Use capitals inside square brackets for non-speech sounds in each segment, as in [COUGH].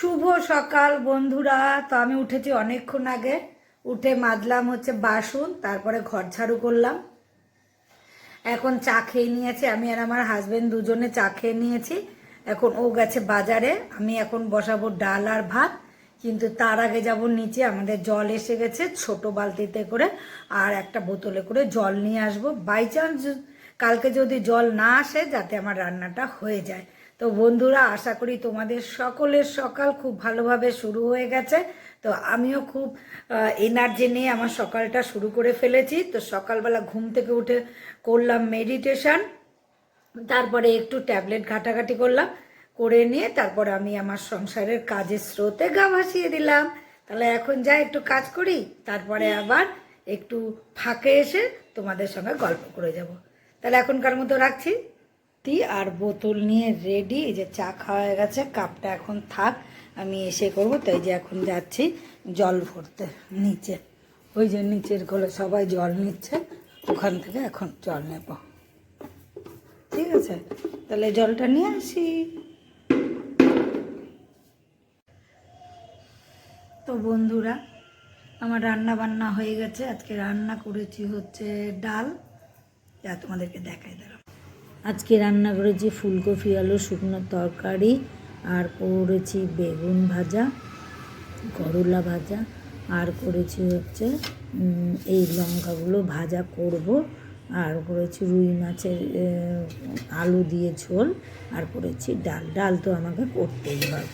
শুভ সকাল, বন্ধুরা। তো আমি উঠেছি অনেকক্ষণ আগে। উঠে মাজলাম হচ্ছে বাসন, তারপরে ঘর ঝাড়ু করলাম। এখন চা খেয়ে নিয়েছি। আমি আর আমার হাজবেন্ড দুজনে চা খেয়ে নিয়েছি। এখন ও গেছে বাজারে। আমি এখন বসাবো ডাল আর ভাত। কিন্তু তার আগে যাব নিচে। আমাদের জল এসে গেছে ছোট বালতিতে করে। আর একটা বোতলে করে জল নিয়ে আসব। বাই চান্স কালকে যদি জল না আসে, যাতে আমার রান্নাটা হয়ে যায়। তো বন্ধুরা, আশা করি তোমাদের সকলের সকাল খুব ভালোভাবে শুরু হয়ে গেছে। তো আমিও খুব এনার্জি নিয়ে আমার সকালটা শুরু করে ফেলেছি। তো সকালবেলা ঘুম থেকে উঠে করলাম মেডিটেশন তারপরে একটু ট্যাবলেট ঘাটাঘাটি করলাম, করে নিয়ে তারপর আমি আমার সংসারের কাজের স্রোতে গা ভাসিয়ে দিলাম। তাহলে এখন যাই একটু কাজ করি, তারপরে আবার একটু ফাঁকে এসে তোমাদের সঙ্গে গল্প করে যাব। তাহলে এখনকার মতো রাখছি। টি আর বোতল নিয়ে রেডি এই যে চা খাওয়া হয়ে গেছে, কাপটা এখন থাক, আমি এসে করব, তাই যে এখন যাচ্ছি জল ভরতে, নিচে। ওই যে নিচের কোলে সবাই জল নিচ্ছে, ওখান থেকে এখন জল নেব। ঠিক আছে? তাহলে জলটা নিয়ে আসি। তো বন্ধুরা, আমার রান্না বান্না হয়ে গেছে, আজকে রান্না করেছি হচ্ছে ডাল, যা তোমাদেরকে দেখাই দাঁড়াও আজকে রান্না করেছি ফুলকপি, আলু, শুকনো তরকারি আর করেছি বেগুন ভাজা, করলা ভাজা আর করেছি হচ্ছে এই লঙ্কাগুলো ভাজা করব আর করেছি রুই মাছের আলু দিয়ে ঝোল আর করেছি ডাল। ডাল তো আমাকে করতেই হয়।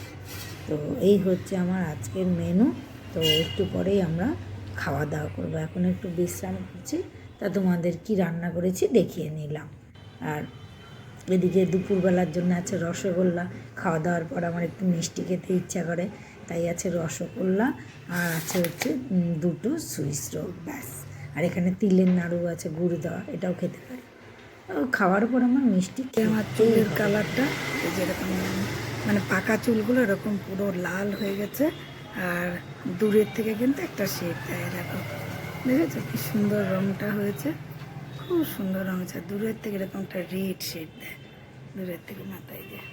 তো এই হচ্ছে আমার আজকের মেনু তো একটু পরেই আমরা খাওয়া দাওয়া করব। এখন একটু বিশ্রাম করছি। তা তোমাদের কি রান্না করেছি দেখিয়ে নিলাম। আর এদিকে দুপুরবেলার জন্য আছে রসগোল্লা খাওয়া দাওয়ার পর আমার একটু মিষ্টি খেতে ইচ্ছা করে তাই আছে রসগোল্লা আর আছে হচ্ছে দুটো সুইস রোল ব্যাস। আর এখানে তিলের নাড়ু আছে গুড় দেওয়া এটাও খেতে পারি। খাওয়ার পর আমার মিষ্টি আমার চুলের কালারটা এই যেরকম মানে পাকা চুলগুলো এরকম পুরো লাল হয়ে গেছে আর দূরের থেকে কিন্তু একটা শেড দেয় দেখো। দেখেছ? কি সুন্দর রংটা হয়েছে। খুব সুন্দর রং হয়েছে দূরের থেকে এরকম একটা রেড শেড দেয়। দূরের থেকে মাথায় দেয়।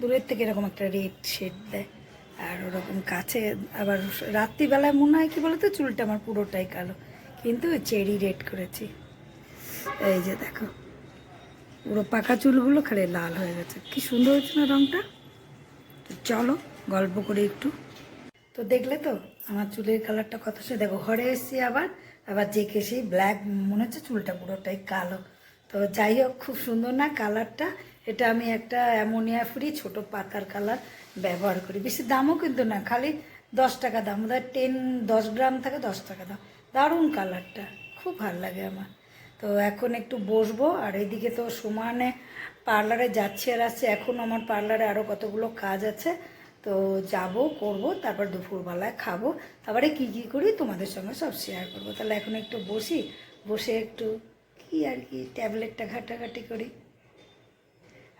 দূরের থেকে এরকম একটা রেড শেড দেয়। আর ওরকম কাছে আবার রাত্রিবেলায় মনে হয় কি বলতো, চুলটা আমার পুরোটাই কালো। কিন্তু চেরি রেড করেছি। এই যে দেখো, পুরো পাকা চুলগুলো খালি লাল হয়ে গেছে। কি সুন্দর হয়েছে না রংটা? তো চলো গল্প করে একটু। তো দেখলে তো আমার চুলের কালারটা কত সে, দেখো, ঘরে এসেছি আবার আবার জেকে সেই ব্ল্যাক মনে হচ্ছে চুলটা পুরোটাই কালো। তো যাই হোক, খুব সুন্দর না কালারটা? এটা আমি একটা অ্যামোনিয়া ফ্রি ছোট পাতার কালার ব্যবহার করি। বেশি দামও কিন্তু না, খালি দশ টাকা দাম। বোধহয় টেন দশ গ্রাম থাকে দশ টাকা দাম। দারুণ কালারটা, খুব ভালো লাগে আমার। তো এখন একটু বসবো, আর এদিকে তো সমানে পার্লারে যাচ্ছি আর আসছি। এখন আমার পার্লারে আরও কতগুলো কাজ আছে। তো যাব, করব, তারপর দুপুরবেলায় খাব। তারপরে কি কি করি তোমাদের সঙ্গে সব শেয়ার করব। তাহলে এখন একটু বসি, বসে একটু কি আর কি ট্যাবলেটটা ঘাটাঘাটি করি।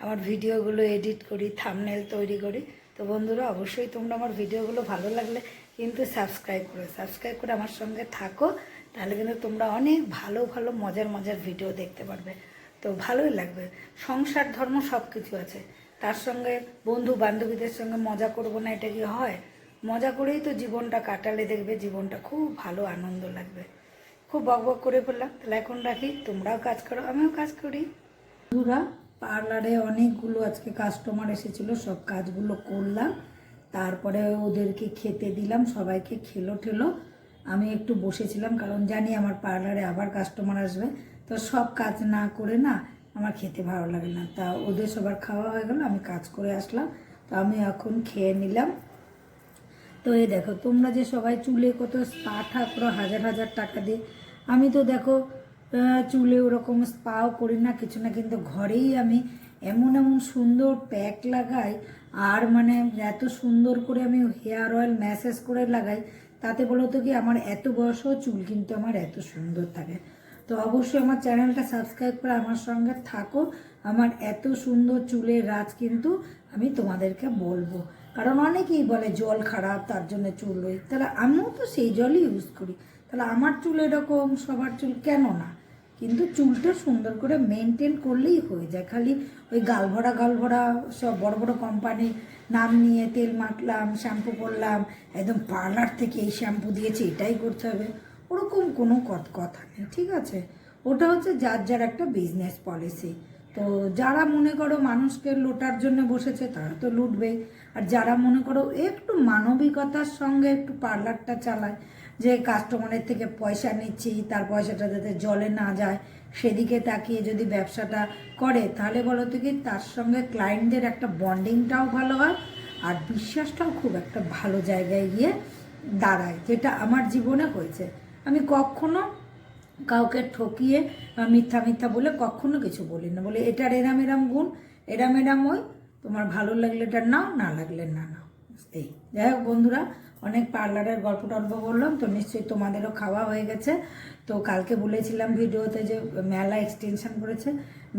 আমার ভিডিওগুলো এডিট করি থামনেল তৈরি করি। তো বন্ধুরা, অবশ্যই তোমরা আমার ভিডিওগুলো ভালো লাগলে কিন্তু সাবস্ক্রাইব করো সাবস্ক্রাইব করে আমার সঙ্গে থাকো। তাহলে কিন্তু তোমরা অনেক ভালো ভালো, মজার মজার ভিডিও দেখতে পারবে। তো ভালোই লাগবে। সংসার, ধর্ম সব কিছু আছে। তার সঙ্গে বন্ধু বান্ধবীদের সঙ্গে মজা করব না, এটা কি হয়? মজা করেই তো জীবনটা কাটালে দেখবে জীবনটা খুব ভালো, আনন্দ লাগবে। খুব বক বক করে বললাম, তাহলে এখন রাখি, তোমরাও কাজ করো, আমিও কাজ করি। বন্ধুরা, পার্লারে অনেকগুলো আজকে কাস্টমার এসেছিল, সব কাজগুলো করলাম। তারপরে ওদেরকে খেতে দিলাম, সবাইকে খেলো ঠেলো। আমি একটু বসেছিলাম, কারণ জানি আমার পার্লারে আবার কাস্টমার আসবে। তো সব কাজ না করে না আমার খেতে ভালো লাগে না। তা ওদের সবার খাওয়া হয়ে গেল, আমি কাজ করে আসলাম। তো আমি এখন খেয়ে নিলাম। তো এই দেখো, তোমরা যে সবাই চুলে কত স্পা ঠা করো হাজার হাজার টাকা দিয়ে, আমি তো দেখো চুলে ওরকম স্পাও করি না, কিছু না, কিন্তু ঘরেই আমি এমন এমন সুন্দর প্যাক লাগাই, আর মানে এত সুন্দর করে আমি হেয়ার অয়েল ম্যাসেজ করে লাগাই, তাতে বলো তো কি আমার এত বয়সও চুল কিন্তু আমার এত সুন্দর থাকে। তো অবশ্যই আমার চ্যানেলটা সাবস্ক্রাইব করে আমার সঙ্গে থাকো। আমার এত সুন্দর চুলের রাজ কিন্তু আমি তোমাদেরকে বলব। কারণ অনেকেই বলে জল খারাপ, তার জন্য চুল ওই তাহলে আমিও তো সেই জলই ইউজ করি। তাহলে আমার চুল এরকম, সবার চুল কেন না? কিন্তু চুলটা সুন্দর করে মেনটেন করলেই হয়ে যায়। খালি ওই গাল ভরা গাল ভরা সব বড় বড় কোম্পানির নাম নিয়ে তেল মাখলাম শ্যাম্পু করলাম, একদম পার্লার থেকে এই শ্যাম্পু দিয়েছে, এটাই করতে হবে। ওরকম কোনো কথা নেই, ঠিক আছে? ওটা হচ্ছে যার যার একটা বিজনেস পলিসি তো যারা মনে করো মানুষকে লোটার জন্য বসেছে, তারা তো লুটবেই আর যারা মনে করো একটু মানবিকতার সঙ্গে একটু পার্লারটা চালায়, যে কাস্টমারের থেকে পয়সা নিচ্ছি, তার পয়সাটা যাতে জলে না যায়, সেদিকে তাকিয়ে যদি ব্যবসাটা করে, তাহলে বলো তো কি তার সঙ্গে ক্লায়েন্টদের একটা বন্ডিংটাও ভালো হয়, আর বিশ্বাসটাও খুব একটা ভালো জায়গায় গিয়ে দাঁড়ায়, যেটা আমার জীবনে হয়েছে। আমি কখনো কাউকে ঠকিয়ে বা মিথ্যা মিথ্যা বলে কখনো কিছু বলি না বলে এটার এরাম এরাম গুণ, এরাম এরাম ওই, তোমার ভালো লাগলে এটা নাও, না লাগলে না নাও। এই। যাই হোক বন্ধুরা, অনেক পার্লারের গল্প টল্প বললাম, তো নিশ্চয়ই তোমাদেরও খাওয়া হয়ে গেছে। তো কালকে বলেছিলাম ভিডিওতে যে মেলা এক্সটেনশন করেছে।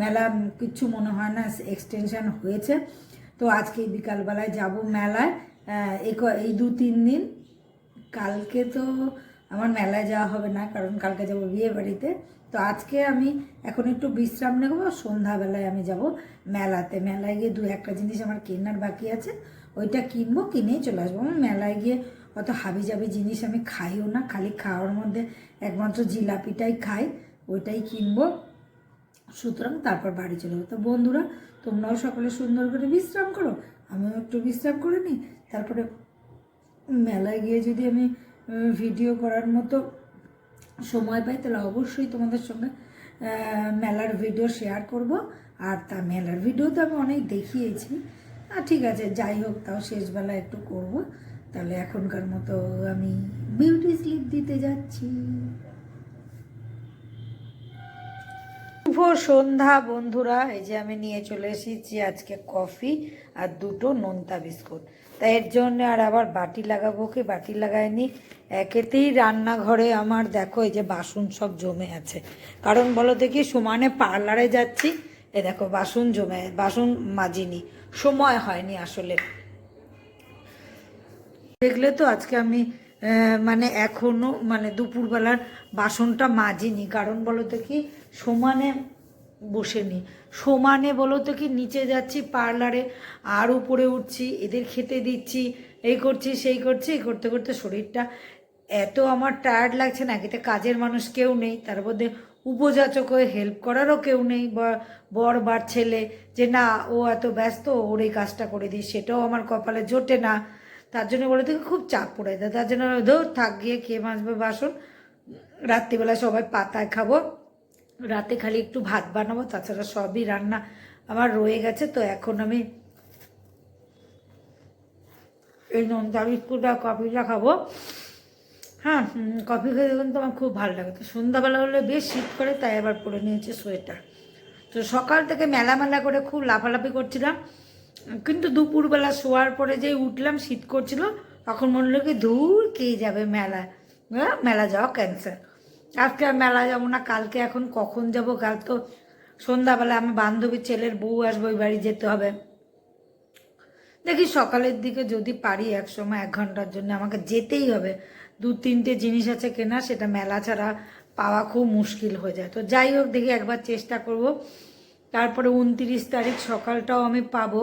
মেলা কিচ্ছু মনে হয় না এক্সটেনশন হয়েছে। তো আজকে বিকালবেলায় যাব মেলায়। এই দু তিন দিন। কালকে তো আমার মেলায় যাওয়া হবে না, কারণ কালকে যাব বিয়ে বাড়িতে। তো আজকে আমি এখন একটু বিশ্রাম নেব সন্ধ্যাবেলায় আমি যাব মেলাতে। মেলায় গিয়ে দু একটা জিনিস আমার কেনার বাকি আছে, ওইটা কিনবো, কিনেই চলে আসব। আমার মেলায় গিয়ে অত হাবি জাবি জিনিস আমি খাইও না, খালি খাওয়ার মধ্যে একমাত্র জিলাপিটাই খাই, ওইটাই কিনবো। সুতরাং তারপর বাড়ি চলে যাব। তো বন্ধুরা, তোমরাও সকলে সুন্দর করে বিশ্রাম করো, আমিও একটু বিশ্রাম করে নিই। তারপরে মেলায় গিয়ে যদি আমি ভিডিও করার মতো সময় পাই, তাহলে অবশ্যই তোমাদের সঙ্গে মেলার ভিডিও শেয়ার করব। আর তা মেলার ভিডিও তো আমি অনেক দেখিয়েছি। আর ঠিক আছে, যাই হোক, তাও শেষবেলা একটু করব। তাহলে এখনকার মতো আমি বিউটি স্লিপ দিতে যাচ্ছি। শুভ সন্ধ্যা বন্ধুরা, এই যে আমি নিয়ে চলে এসেছি আজকে কফি আর দুটো নোনতা বিস্কুট। তাই এর জন্য আর আবার বাটি লাগাবো কি? বাটি লাগায়নি একেতেই রান্নাঘরে আমার দেখো এই যে বাসন সব জমে আছে। কারণ বলো দেখি, সমানে পার্লারে যাচ্ছি, এ দেখো বাসন জমে, বাসন মাজিনি। সময় হয়নি আসলে। দেখলে তো আজকে আমি মানে এখনও মানে দুপুরবেলার বাসনটা মাজিনি। কারণ বলো তো কি সমানে বসেনি। সমানে বলো তো কি, নিচে যাচ্ছি, পার্লারে, আর উপরে উঠছি, এদের খেতে দিচ্ছি, এই করছি, সেই করছি, এই করতে করতে শরীরটা এত আমার টায়ার্ড লাগছে না, এতে কাজের মানুষ কেউ নেই, তার মধ্যে উপযাচক হয়ে হেল্প করারও কেউ নেই বর বার ছেলে যে না, ও এত ব্যস্ত, ওর এই কাজটা করে দিই, সেটাও আমার কপালে জোটে না। তার জন্য বলে থেকে খুব চাপ পড়ে যায়। তার জন্য ধর থাক গিয়ে, খেয়ে মাজবে বাসন, রাত্রিবেলা সবাই পাতায় খাব। রাতে খালি একটু ভাত বানাবো তাছাড়া সবই রান্না আমার রয়ে গেছে তো এখন আমি এই নোনতা বিস্কুট আর কফিটা খাব। হ্যাঁ কফি খেতে কিন্তু আমার খুব ভালো লাগে। তো সন্ধ্যাবেলা হলে বেশ শীত করে তাই আবার পরে নিয়েছে সোয়েটার। তো সকাল থেকে মেলা মেলা করে খুব লাফালাফি করছিলাম কিন্তু দুপুরবেলা শোয়ার পরে যেই উঠলাম শীত করছিল তখন মনে হলো কি দূর কে যাবে মেলা হ্যাঁ, মেলা যাওয়া ক্যান্সেল আজকে আর মেলা যাব না, কালকে এখন কখন যাব? কাল তো সন্ধ্যাবেলা আমার বান্ধবীর ছেলের বউ আসব, ওই বাড়ি যেতে হবে। দেখি সকালের দিকে যদি পারি এক সময়, এক ঘণ্টার জন্য আমাকে যেতেই হবে। দু, তিনটে জিনিস আছে কেনা, সেটা মেলা ছাড়া পাওয়া খুব মুশকিল হয়ে যায়। তো যাই হোক, দেখি একবার চেষ্টা করব। তারপরে উনত্রিশ তারিখ সকালটাও আমি পাবো।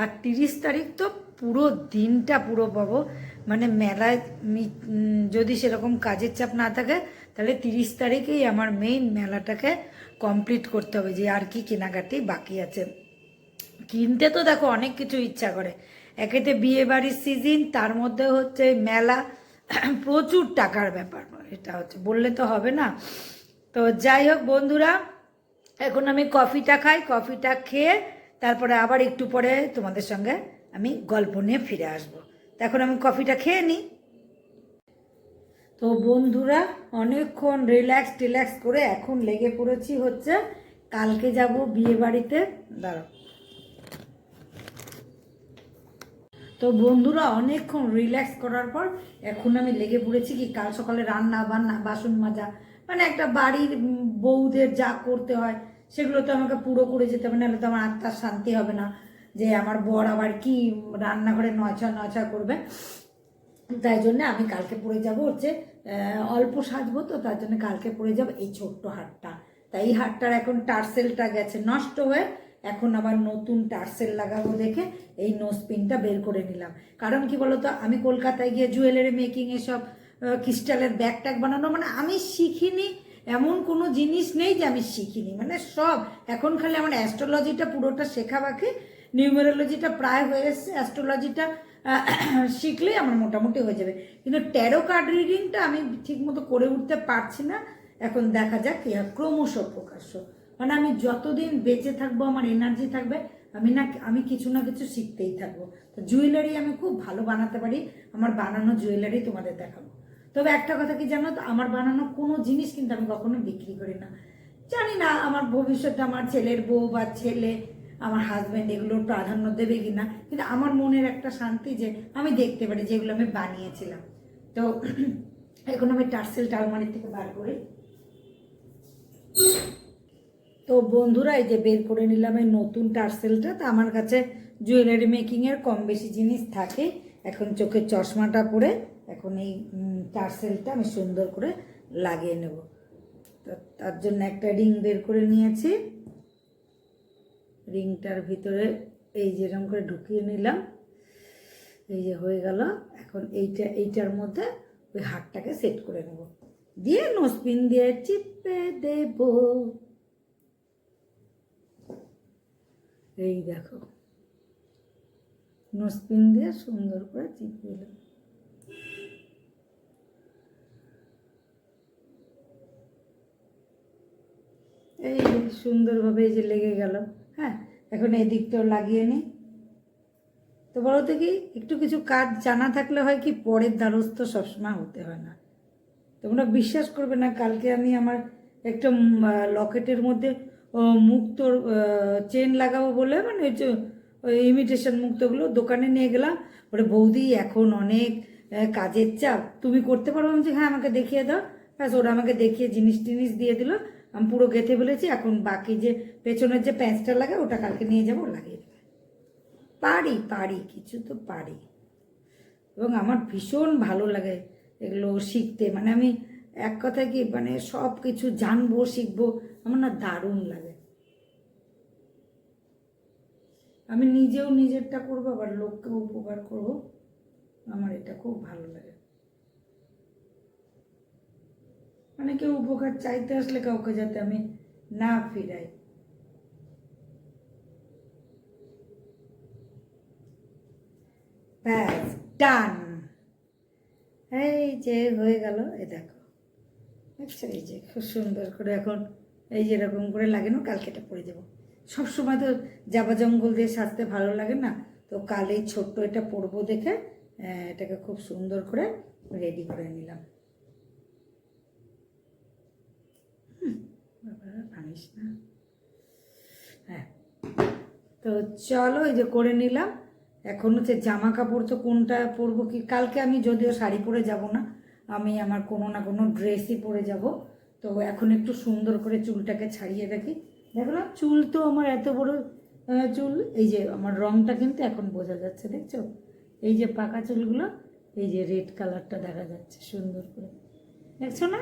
আর তিরিশ তারিখ তো পুরো দিনটা পুরো পাবো। মানে মেলায় যদি সেরকম কাজের চাপ না থাকে তাহলে তিরিশ তারিখেই আমার মেইন মেলাটাকে কমপ্লিট করতে হবে যে আর কি কেনাকাটি বাকি আছে। কিনতে তো দেখো অনেক কিছু ইচ্ছা করে। একেতে বিয়ে বাড়ির সিজন তার মধ্যে হচ্ছে মেলা। [CLEARS THROAT] প্রচুর টাকার ব্যাপার, এটা হচ্ছে, বললে তো হবে না। তো যাই হোক বন্ধুরা, এখন আমি কফিটা খাই কফিটা খেয়ে তারপরে আবার একটু পরে তোমাদের সঙ্গে আমি গল্প নিয়ে ফিরে আসব। এখন আমি কফিটা খেয়ে নিই। তো বন্ধুরা, অনেকক্ষণ রিল্যাক্স টিল্যাক্স করে এখন লেগে পড়েছি হচ্ছে, কালকে যাব বিয়ে বাড়িতে। দাঁড়াও। তো বন্ধুরা, অনেকক্ষণ রিল্যাক্স করার পর এখন আমি লেগে পড়েছি কি কাল সকালে রান্না বান্না, বাসন মাজা মানে একটা বাড়ির বউদের যা করতে হয়, সেগুলো তো আমাকে পুরো করে যেতে হবে, নাহলে তো আমার আত্মার শান্তি হবে না, যে আমার বর আবার কি রান্নাঘরে নছা নছা করবে। তাই জন্য আমি কালকে পরে যাব হচ্ছে অল্প সাজবো তো, তার জন্য কালকে পরে যাব এই ছোট্ট হারটা তাই এই হারটার এখন টার্সেলটা গেছে, নষ্ট হয়ে এখন আবার নতুন টার্সেল লাগাবো দেখে এই নোজ পিনটা বের করে নিলাম। কারণ কি বলতো, আমি কলকাতায় গিয়ে জুয়েলারি মেকিং এসব ক্রিস্টালের ব্যাগ ট্যাগ বানানো মানে আমি শিখিনি, এমন কোনো জিনিস নেই যে আমি শিখিনি। মানে সব, এখন খালি আমার অ্যাস্ট্রোলজিটা পুরোটা শেখা বাকি নিউমেরোলজিটা প্রায় হয়ে এসছে, অ্যাস্ট্রোলজিটা শিখলেই আমার মোটামুটি হয়ে যাবে। কিন্তু ট্যারো কার্ড রিডিংটা আমি ঠিকমতো করে উঠতে পারছি না। এখন দেখা যাক কি ক্রমশ প্রকাশ্য। মানে আমি যতদিন বেঁচে থাকব, আমার এনার্জি থাকবে, আমি না, আমি কিছু না কিছু শিখতেই থাকব। তো জুয়েলারি আমি খুব ভালো বানাতে পারি, আমার বানানো জুয়েলারি তোমাদের দেখাবো। তবে একটা কথা কি জানো তো, আমার বানানো কোনো জিনিস কিন্তু আমি কখনো বিক্রি করি না। জানি না, আমার ভবিষ্যতে আমার ছেলের বউ বা ছেলে আমার হাজব্যান্ড এগুলোর প্রাধান্য দেবে কি না কিন্তু আমার মনের একটা শান্তি যে আমি দেখতে পারি যেগুলো আমি বানিয়েছিলাম। তো [CLEARS THROAT] এখন আমি টার্সেলটা আলমারি থেকে বার করি। তো বন্ধুরা, এই যে বের করে নিলাম এই নতুন টার্সেলটা, তো আমার কাছে জুয়েলারি মেকিংয়ের কম বেশি জিনিস থাকে। এখন চোখের চশমাটা পরে এখন এই টার্সেলটা আমি সুন্দর করে লাগিয়ে নেব। তো তার জন্য একটা রিং বের করে নিয়েছি। রিংটার ভিতরে এই যেরকম করে ঢুকিয়ে নিলাম, এই যে হয়ে গেল। এখন এইটা, এইটার মধ্যে ওই হাতটাকে সেট করে নেব। দিয়ে নোসপিন দিয়ে চিপে দেব। এই দেখো নোসপিন দিয়ে সুন্দর করে চিপে দিলাম এই সুন্দরভাবে এই যে লেগে গেল। হ্যাঁ এখন এই দিকটাও লাগিয়ে নিই তো বলো তো কি, একটু কিছু কাজ জানা থাকলে হয় কি, পরের দ্বারস্থ সবসময় হতে হয় না। তোমরা বিশ্বাস করবে না, কালকে আমি আমার একটা লকেটের মধ্যে মুক্তোর চেন লাগাবো বলে মানে ওই ইমিটেশন মুক্তগুলো দোকানে নিয়ে গেলাম। ওরে বৌদি, এখন অনেক কাজের চাপ। তুমি করতে পারো? আমি যে হ্যাঁ আমাকে দেখিয়ে দাও। ব্যাস, ওরা আমাকে দেখিয়ে জিনিস টিনিস দিয়ে দিল। আমি পুরো গেঁথে ফেলেছি, এখন বাকি যে পেছনের যে প্যাঁচটা লাগে ওটা কালকে নিয়ে যাব, লাগিয়ে দেবে। পারি পারি, কিছু তো পারি। এবং আমার ভীষণ ভালো লাগে এগুলো শিখতে। মানে আমি এক কথায় কি মানে সব কিছু জানব, শিখব, আমার না দারুণ লাগে। আমি নিজেও নিজেরটা করব, আবার লোককেও উপকার করব। আমার এটা খুব ভালো লাগে। মানে কেউ উপকার চাইতে আসলে কাউকে যাতে আমি না ফিরাই। ব্যাস, ডান। এই যে হয়ে গেল, এই দেখো। আচ্ছা এই যে খুব সুন্দর করে এখন এই যে এরকম করে লাগে না, কালকে এটা পরে যাব। সবসময় তো জাবা জঙ্গল দিয়ে সাজতে ভালো লাগে না, তো কাল এই ছোট্ট এটা পরবো দেখে এটাকে খুব সুন্দর করে রেডি করে নিলাম। ভাঙিস না। হ্যাঁ। তো চলো এই যে করে নিলাম। এখন হচ্ছে জামা কাপড় তো কোনটা পরবো কি? কালকে আমি যদিও শাড়ি পরে যাব না, আমি আমার কোনো না কোনো ড্রেসই পরে যাব। তো এখন একটু সুন্দর করে চুলটাকে ছাড়িয়ে রাখি দেখো না, চুল তো আমার এত বড় চুল। এই যে আমার রংটা কিন্তু এখন বোঝা যাচ্ছে, দেখছ? এই যে পাকা চুলগুলো, এই যে রেড কালারটা দেখা যাচ্ছে সুন্দর করে। দেখছ না?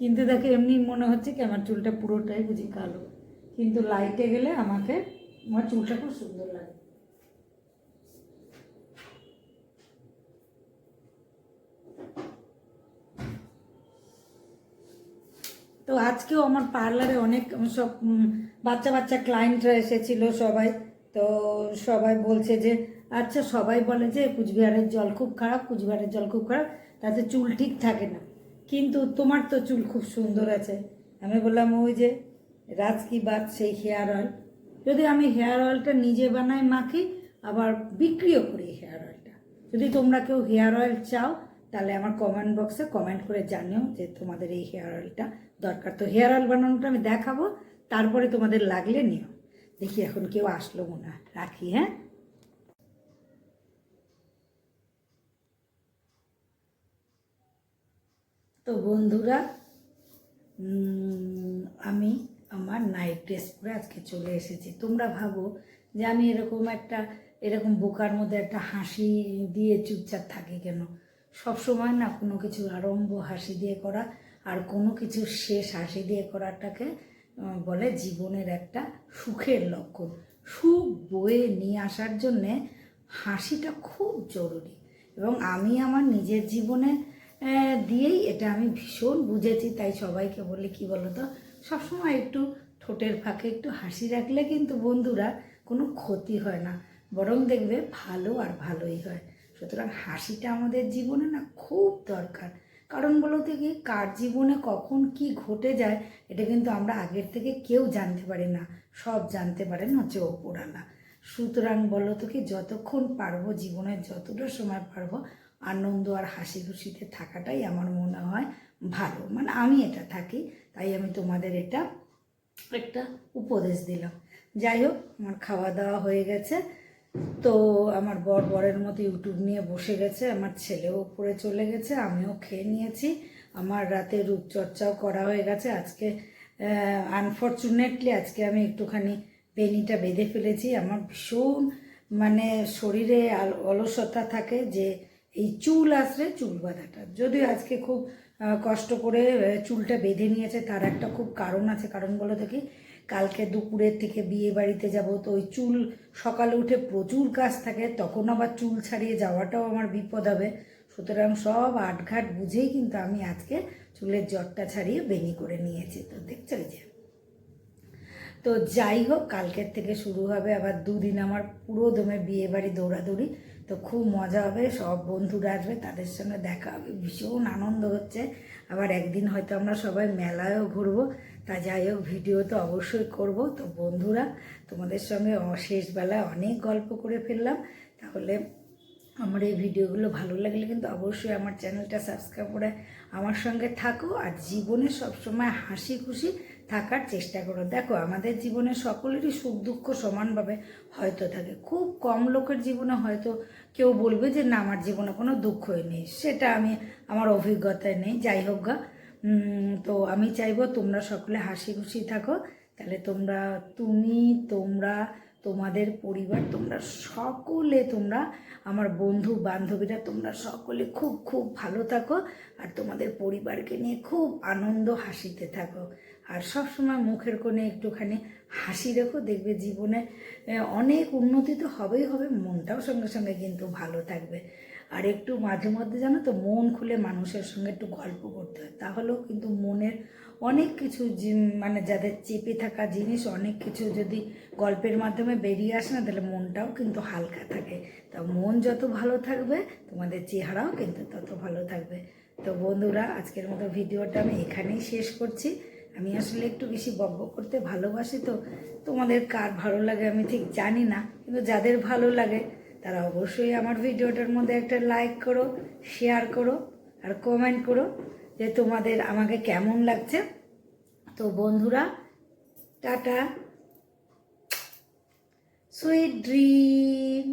কিন্তু দেখো, এমনি মনে হচ্ছে কি আমার চুলটা পুরোটাই বুঝি কালো। কিন্তু লাইটে গেলে আমাকে, আমার চুলটা খুব সুন্দর লাগে। তো আজকেও আমার পার্লারে অনেক সব বাচ্চা বাচ্চা ক্লায়েন্টরা এসেছিল সবাই। তো সবাই বলছে যে আচ্ছা সবাই বলে যে, কুচবিহারের জল খুব খারাপ, কুচবিহারের জল খুব খারাপ, তাতে চুল ঠিক থাকে না। কিন্তু তোমার তো চুল খুব সুন্দর আছে। আমি বললাম, ওই যে, রাজ কি বাত সেই হেয়ার অয়েল? যদি আমি হেয়ার অয়েলটা নিজে বানাই, মাখি, আবার বিক্রিও করি হেয়ার অয়েলটা। যদি তোমরা কেউ হেয়ার অয়েল চাও, তাহলে আমার কমেন্ট বক্সে কমেন্ট করে জানিও যে তোমাদের এই হেয়ার অয়েলটা দরকার। তো হেয়ার অয়েল বানানোটা আমি দেখাবো, তারপরে তোমাদের লাগলে নিও। দেখি এখন কেউ আসলো মনে রাখি হ্যাঁ? তো বন্ধুরা আমি আমার নাইট ড্রেস পরে আজকে চলে এসেছি। তোমরা ভাবো যে আমি এরকম একটা, এরকম বোকার মধ্যে একটা হাসি দিয়ে চুপচাপ থাকি কেন? সব সময় না কোনো কিছু আরম্ভ হাসি দিয়ে করা আর কোনো কিছু শেষ হাসি দিয়ে করাটাকে বলে জীবনের একটা সুখের লক্ষণ। সুখ বয়ে নিয়ে আসার জন্যে হাসিটা খুব জরুরি এবং আমি আমার নিজের জীবনে দিয়েই এটা আমি ভীষণ বুঝেছি, তাই সবাইকে বলি, কি বলো তো সবসময় একটু ঠোঁটের ফাঁকে একটু হাসি রাখলে কিন্তু বন্ধুরা কোনো ক্ষতি হয় না, বরং দেখবে ভালো আর ভালোই হয়। সুতরাং হাসিটা আমাদের জীবনে না খুব দরকার, কারণ বলতে কি, কার জীবনে কখন কি ঘটে যায়, এটা কিন্তু আমরা আগের থেকে কেউ জানতে পারি না, সব জানতে পারেন হচ্ছে ওপরালা সুতরাং বলো কি, যতক্ষণ পারব জীবনের যতটা সময় পারব আনন্দ আর হাসি খুশিতে থাকাটাই আমার মনে হয় ভালো। মানে আমি এটা থাকি, তাই আমি তোমাদের এটা একটা উপদেশ দিলাম। যাই হোক, আমার খাওয়া দাওয়া হয়ে গেছে। তো আমার বর বরের মতো ইউটিউব নিয়ে বসে গেছে, আমার ছেলেও উপরে চলে গেছে, আমিও খেয়ে নিয়েছি। আমার রাতে রূপচর্চাও করা হয়ে গেছে। আজকে আনফর্চুনেটলি আজকে আমি একটুখানি বেনিটা বেঁধে ফেলেছি। আমার ভীষণ মানে শরীরে অলসতা থাকে যে এই চুল আসলে চুল বাঁধাটা। যদিও আজকে খুব কষ্ট করে চুলটা বেঁধে নিয়েছে, তার একটা খুব কারণ আছে। কারণ বলো দেখি কালকে দুপুরের থেকে বিয়ে বাড়িতে যাব, তো ওই চুল, সকালে উঠে প্রচুর কাজ থাকে, তখন আবার চুল ছাড়িয়ে যাওয়াটাও আমার বিপদ হবে। সুতরাং সব আটঘাট বুঝেই কিন্তু আমি আজকে চুলের জটটা ছাড়িয়ে বেনি করে নিয়েছি, তো দেখছ যে। তো যাই হোক, কালকের থেকে শুরু হবে, আবার দুদিন আমার পুরো দমে বিয়ে বাড়ি, দৌড়াদৌড়ি। তো খুব মজা হবে, সব বন্ধুরা আসবে, তাদের সঙ্গে দেখা হবে, ভীষণ আনন্দ হচ্ছে। আবার একদিন হয়তো আমরা সবাই মেলায়ও ঘুরবো, তা যাই হোক, ভিডিও তো অবশ্যই করব। তো বন্ধুরা, তোমাদের সঙ্গে শেষবেলায় অনেক গল্প করে ফেললাম। তাহলে আমার এই ভিডিওগুলো ভালো লাগলে কিন্তু অবশ্যই আমার চ্যানেলটা সাবস্ক্রাইব করে আমার সঙ্গে থাকো। আর জীবনে সবসময় হাসি খুশি থাকার চেষ্টা করো। দেখো, আমাদের জীবনে সকলেরই সুখ দুঃখ সমানভাবে হয়তো থাকে। খুব কম লোকের জীবনে হয়তো কেউ বলবে যে, না, আমার জীবনে কোনো দুঃখই নেই। সেটা আমি, আমার অভিজ্ঞতায় নেই। যাই হোক গা তো আমি চাইব তোমরা সকলে হাসি খুশি থাকো। তাহলে তোমরা, তুমি, তোমরা, তোমাদের পরিবার, তোমরা সকলে, তোমরা, আমার বন্ধু বান্ধবীরা, তোমরা সকলে খুব খুব ভালো থাকো। আর তোমাদের পরিবারকে নিয়ে খুব আনন্দ হাসিতে থাকো। আর সব সময় মুখের কোণে একটুখানি হাসি রেখো, দেখবে জীবনে অনেক উন্নতি তো হবেই হবে, মনটাও সঙ্গে সঙ্গে কিন্তু ভালো থাকবে। আর একটু মাঝে মধ্যে জানো তো, মন খুলে মানুষের সঙ্গে একটু গল্প করতে হয়, তাহলেও কিন্তু মনের অনেক কিছু মানে যাদের চেপে থাকা জিনিস, অনেক কিছু যদি গল্পের মাধ্যমে বেরিয়ে আসে না, তাহলে মনটাও কিন্তু হালকা থাকে। তা মন যত ভালো থাকবে, তোমাদের চেহারাও কিন্তু তত ভালো থাকবে। তো বন্ধুরা, আজকের মতো ভিডিওটা আমি এখানেই শেষ করছি। আমি আসলে একটু বেশি বকব করতে ভালোবাসি তো। তোমাদের কার ভালো লাগে আমি ঠিক জানি না, কিন্তু যাদের ভালো লাগে তারা অবশ্যই আমার ভিডিওটার মধ্যে একটা লাইক করো শেয়ার করো, আর কমেন্ট করো যে তোমাদের আমাকে কেমন লাগছে। তো বন্ধুরা, টাটা। Sweet dream